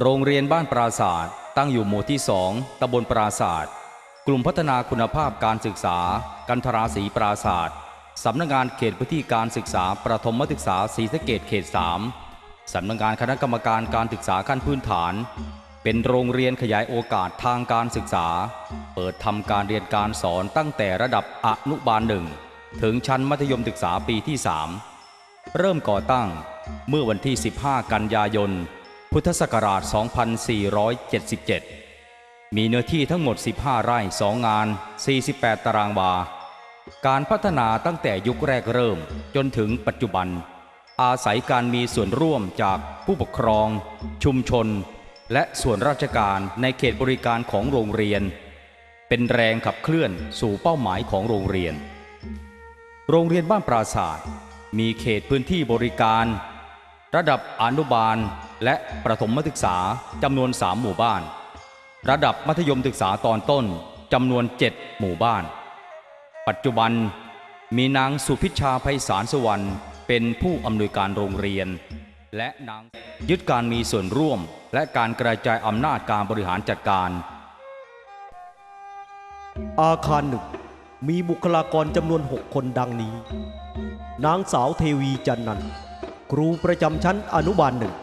โรงเรียนบ้านปราศาสตร์ตั้งอยู่หมู่ที่สองตำบลปราศาสตร์กลุ่มพัฒนาคุณภาพการศึกษา กันทราศีปราศาสตร์สำนักงานเขตพื้นที่การศึกษาประถมศึกษาศรีสะเกดเขต 3 สำนักงานคณะกรรมการการศึกษาขั้นพื้นฐาน เป็นโรงเรียนขยายโอกาสทางการศึกษา เปิดทำการเรียนการสอนตั้งแต่ระดับอนุบาลหนึ่งถึงชั้นมัธยมศึกษาปีที่ 3 เริ่มก่อตั้งเมื่อวันที่ 15 กันยายน พุทธศักราช 2477 มีเนื้อที่ทั้งหมด 15 ไร่ 2 งาน 48 ตารางวา การพัฒนาตั้งแต่ยุคแรกเริ่มจนถึงปัจจุบัน อาศัยการมีส่วนร่วมจากผู้ปกครอง ชุมชน และส่วนราชการในเขตบริการของโรงเรียน เป็นแรงขับเคลื่อนสู่เป้าหมายของโรงเรียน โรงเรียนบ้านปราศาสตร์มีเขตพื้นที่บริการ ระดับอนุบาล และประถมศึกษาจำนวน 3 หมู่บ้าน ระดับมัธยมศึกษาตอนต้นจำนวน 7 หมู่บ้าน ปัจจุบันมีนางสุพิชาไพศาลสวรรณเป็นผู้อำนวยการโรงเรียน และนางยึดการมีส่วนร่วม และการกระจายอำนาจการบริหารจัดการ อาคารหนึ่งมีบุคลากรจำนวน 6 คนดังนี้ นางสาวเทวีจันนันท์ครูประจำชั้นอนุบาลหนึ่ง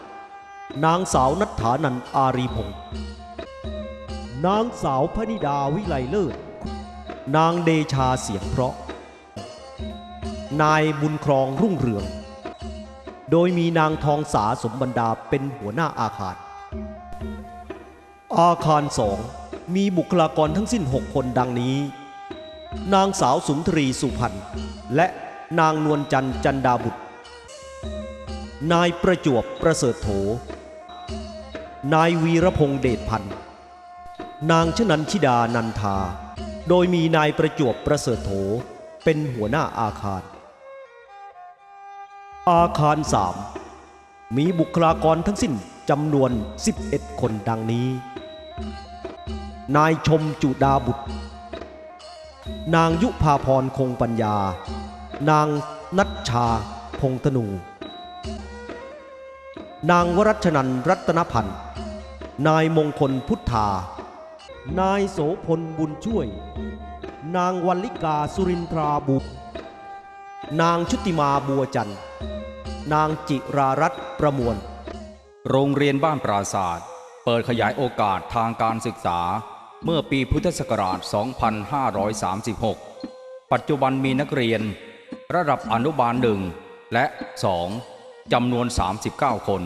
นางสาวนัทธานันอารีพงศ์นางสาวพนิดาวิไลเลิศ นางเดชาเสียงเพราะ นายบุญครองรุ่งเรือง โดยมีนางทองสาสมบันดาเป็นหัวหน้าอาคาร อาคารสองมีบุคลากรทั้งสิ้น 6 คนดังนี้ นางสาวสุนทรีสุพรรณและนางนวลจันจันดาบุตร นายประจวบประเสริฐโถ นายวีรพงษ์เดชพันธ์นางชนันชิดานันทา โดยมีนายประจวบประเสริฐโถ เป็นหัวหน้าอาคาร อาคารสามมีบุคลากรทั้งสิ้นจำนวน 11 คนดังนี้ นายชมจุดาบุตร นางยุพาพรคงปัญญา นางนัชชาพงธนู นางวรัชนันรัตนพันธ์ นายมงคลพุทธา นายโสพลบุญช่วย นางวัลลิกาสุรินทราบุตร นางชุติมาบัวจันทร์ นางจิรารัตน์ประมวล โรงเรียนบ้านปราศาสตร์ เปิดขยายโอกาสทางการศึกษาเมื่อปีพุทธศักราช 2536 ปัจจุบันมีนักเรียน ระดับอนุบาลหนึ่งและ 2จำนวน 39 คน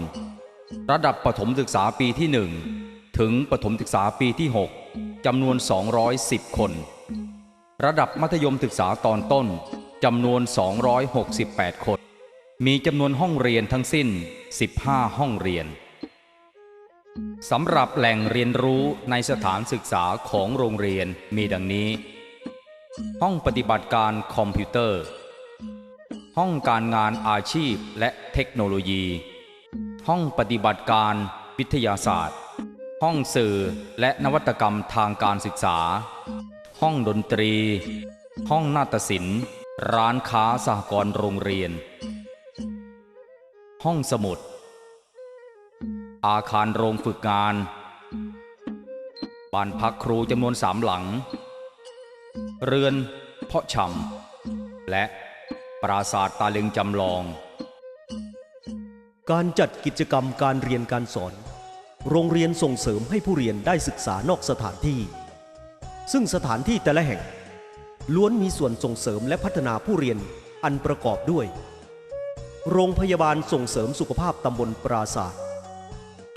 ระดับประถมศึกษาปีที่ 1 ถึงประถมศึกษาปีที่ 6จำนวน 210 คน ระดับมัธยมศึกษาตอนต้นจำนวน 268 คน มีจำนวนห้องเรียนทั้งสิ้น 15 ห้องเรียนสำหรับแหล่งเรียนรู้ในสถานศึกษาของโรงเรียนมีดังนี้ ห้องปฏิบัติการคอมพิวเตอร์ ห้องการงานอาชีพและเทคโนโลยี ห้องปฏิบัติการวิทยาศาสตร์ ห้องสื่อและนวัตกรรมทางการศึกษา ห้องดนตรี ห้องนาฏศิลป์ ร้านค้าสหกรณ์โรงเรียน ห้องสมุด อาคารโรงฝึกงาน บ้านพักครูจำนวนสามหลัง เรือนเพาะชำและปราสาทตาลึงจำลอง การจัดกิจกรรมการเรียนการสอน โรงเรียนส่งเสริมให้ผู้เรียนได้ศึกษานอกสถานที่ ซึ่งสถานที่แต่ละแห่ง ล้วนมีส่วนส่งเสริมและพัฒนาผู้เรียนอันประกอบด้วย โรงพยาบาลส่งเสริมสุขภาพตำบลปราศาสตร์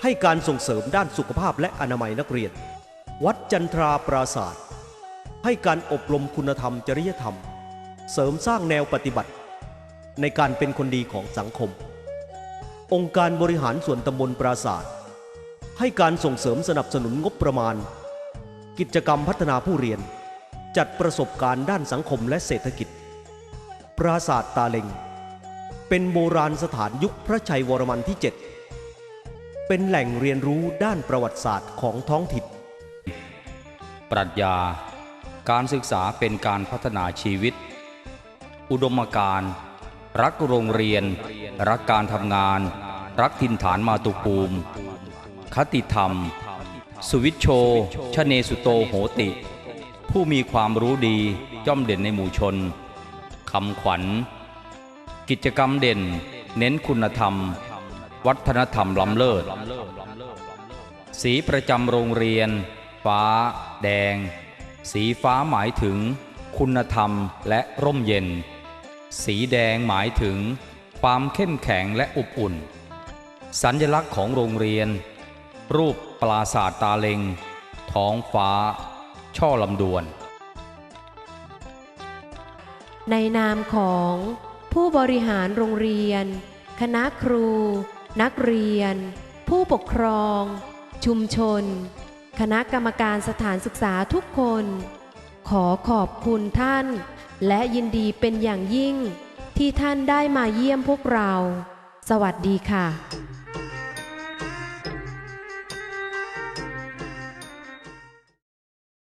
ให้การส่งเสริมด้านสุขภาพและอนามัยนักเรียน วัดจันทราปราศาสตร์ให้การอบรมคุณธรรมจริยธรรม เสริมสร้างแนวปฏิบัติ ในการเป็นคนดีของสังคม องค์การบริหารส่วนตำบลปราศาสตร์ให้การส่งเสริมสนับสนุนงบประมาณ กิจกรรมพัฒนาผู้เรียน จัดประสบการณ์ด้านสังคมและเศรษฐกิจ ปราศาสตร์ตาเล็ง เป็นโบราณสถานยุคพระชัยวรมันที่ 7 เป็นแหล่งเรียนรู้ด้านประวัติศาสตร์ของท้องถิ่นปรัชญา การศึกษาเป็นการพัฒนาชีวิต อุดมการณ์ รักโรงเรียน รักการทำงาน รักถิ่นฐานมาตุภูมิ คติธรรม สุวิชโช ชเนสุโตโหติ ผู้มีความรู้ดีย่อมเด่นในหมู่ชนคำขวัญ กิจกรรมเด่น เน้นคุณธรรม วัฒนธรรมล้ำเลิศ สีประจำโรงเรียน ฟ้า แดง สีฟ้าหมายถึง คุณธรรมและร่มเย็น สีแดงหมายถึงความเข้มแข็งและอบอุ่น สัญลักษณ์ของโรงเรียน รูปปราสาทตาเลง ท้องฟ้า ช่อลำดวน ในนามของผู้บริหารโรงเรียน คณะครู นักเรียน ผู้ปกครอง ชุมชน คณะกรรมการสถานศึกษาทุกคน ขอขอบคุณท่าน และยินดีเป็นอย่างยิ่งที่ท่านได้มาเยี่ยมพวกเรา สวัสดีค่ะ